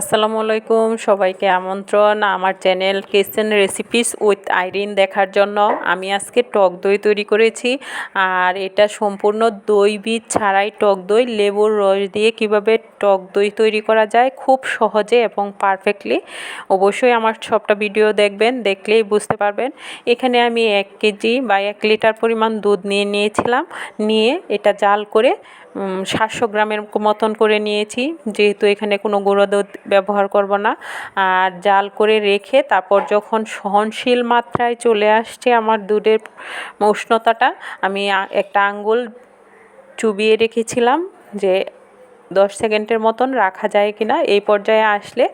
আসসালামু আলাইকুম, সবাইকে আমন্ত্রণ আমার channel kitchen recipes with Irin দেখার জন্য। আমি আজকে টক দই তৈরি করেছি আর এটা সম্পূর্ণ দই বীজ ছাড়াই টক দই, লেবুর রস দিয়ে কীভাবে টক দই তৈরি করা যায় খুব সহজে এবং পারফেক্টলি অবশ্যই আমার সবটা ভিডিও দেখবেন, দেখলেই বুঝতে পারবেন। এখানে আমি এক কেজি বা এক লিটার পরিমাণ দুধ নিয়ে নিয়েছিলাম। নিয়ে এটা জাল করে সাতশো গ্রামের মতন করে নিয়েছি। যেহেতু এখানে কোনো গুঁড়ো দুধ ব্যবহার করব না। আর জাল করে রেখে তারপর যখন সহনশীল মাত্রায় চলে আসছে আমার দুধের উষ্ণতাটা, আমি একটা আঙ্গুল চুবিয়ে রেখেছিলাম যে দশ সেকেন্ডের মতন রাখা যায় কি না এই পর্যায়ে আসলে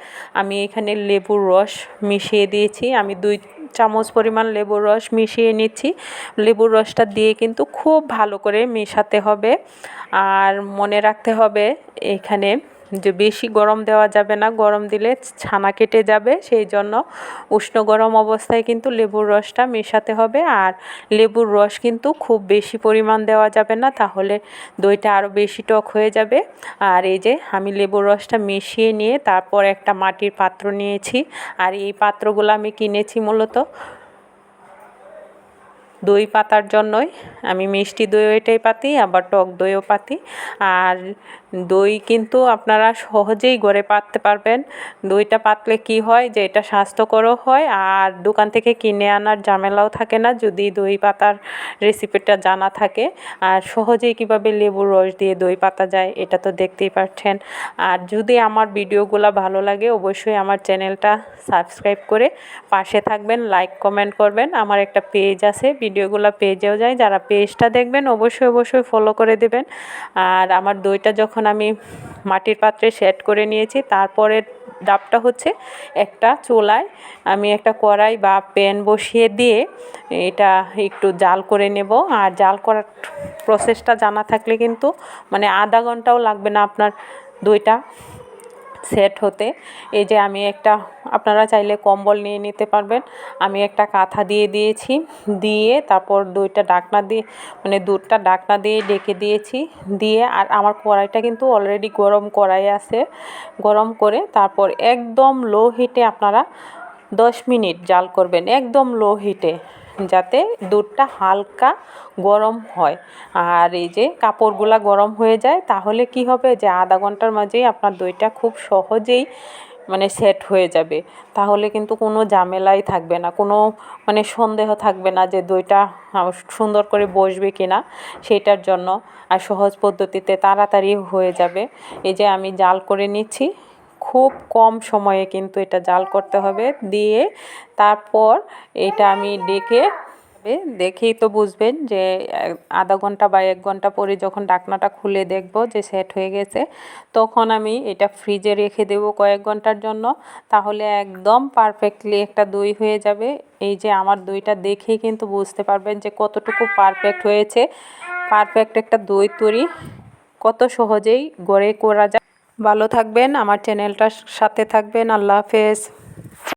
আমি এখানে লেবুর রস মিশিয়ে দিয়েছি। আমি দুই চামচ পরিমাণ লেবুর রস মিশিয়ে নিচ্ছি। লেবুর রসটা দিয়ে কিন্তু খুব ভালো করে মেশাতে হবে। আর মনে রাখতে হবে, এখানে যে বেশি গরম দেওয়া যাবে না, গরম দিলে ছানা কেটে যাবে, সেই জন্য উষ্ণ গরম অবস্থায় কিন্তু লেবুর রসটা মেশাতে হবে। আর লেবুর রস কিন্তু খুব বেশি পরিমাণ দেওয়া যাবে না, তাহলে দইটা আরও বেশি টক হয়ে যাবে। আর এই যে আমি লেবুর রসটা মিশিয়ে নিয়ে তারপর একটা মাটির পাত্র নিয়েছি। আর এই পাত্রগুলো আমি কিনেছি মূলত দই পাতার জন্যই। আমি মিষ্টি দই ওইটাই পাতি, আবার টক দইও পাতি। আর দই কিন্তু আপনারা সহজেই গড়ে পাততে পারবেন। দইটা পাতলে কি হয় যে এটা স্বাস্থ্যকরও হয়, আর দোকান থেকে কিনে আনার ঝামেলাও থাকে না যদি দই পাতার রেসিপিটা জানা থাকে। আর সহজেই কীভাবে লেবুর রস দিয়ে দই পাতা যায়, এটা তো দেখতেই পাচ্ছেন আর যদি আমার ভিডিওগুলো ভালো লাগে, অবশ্যই আমার চ্যানেলটা সাবস্ক্রাইব করে পাশে থাকবেন, লাইক, কমেন্ট করবেন। আমার একটা পেজ আছে ভিডিওগুলো পেজেও যায়। যারা পেজটা দেখবেন অবশ্যই অবশ্যই ফলো করে দেবেন। আর আমার দইটা যখন আমি মাটির পাত্রে সেট করে নিয়েছি, তারপরের ডাবটা হচ্ছে একটা চোলায় আমি একটা কড়াই বা প্যান বসিয়ে দিয়ে এটা একটু জাল করে নেব। আর জাল করার প্রসেসটা জানা থাকলে কিন্তু মানে আধা ঘন্টাও লাগবে না আপনার দইটা। সেট হতে। এই যে আমি একটা, আপনারা চাইলে কম্বল নিয়ে নিতে পারবেন। আমি একটা কাঁথা দিয়ে দিয়েছি, দিয়ে তারপর দুইটা ডাকনা দিয়ে মানে দুধটা ডাকনা দিয়ে ডেকে দিয়েছি, দিয়ে আর আমার কড়াইটা কিন্তু অলরেডি গরম কড়াই আছে। গরম করে তারপর একদম লো হিটে আপনারা দশ মিনিট জাল করবেন, একদম লো হিটে যাতে দুধটা হালকা গরম হয়। আর এই যে কাপড়গুলা গরম হয়ে যায়, তাহলে কি হবে যে আধা ঘণ্টার মাঝেই আপনার দইটা খুব সহজেই মানে সেট হয়ে যাবে। তাহলে কিন্তু কোনো ঝামেলাই থাকবে না, কোনো মানে সন্দেহ থাকবে না যে দইটা সুন্দর করে বসবে কি না সেটার জন্য। আর সহজ পদ্ধতিতে তাড়াতাড়ি হয়ে যাবে। এই যে আমি জাল করে নিচ্ছি। খুব কম সময়ে কিন্তু এটা জাল করতে হবে। দিয়ে তারপর এটা আমি ডেকে, দেখেই তো বুঝবেন যে আধা ঘণ্টা বা এক ঘণ্টা পরে যখন ডাকনাটা খুলে দেখব যে সেট হয়ে গেছে, তখন আমি এটা ফ্রিজে রেখে দেব কয়েক ঘণ্টার জন্য। তাহলে একদম পারফেক্টলি একটা দই হয়ে যাবে। এই যে আমার দইটা দেখেই কিন্তু বুঝতে পারবেন যে কতটুকু পারফেক্ট হয়েছে। পারফেক্ট একটা দই তৈরি কত সহজেই গড়ে করা যায়। ভালো থাকবেন আমার চ্যানেলটার সাথে থাকবেন আল্লাহ হাফেজ।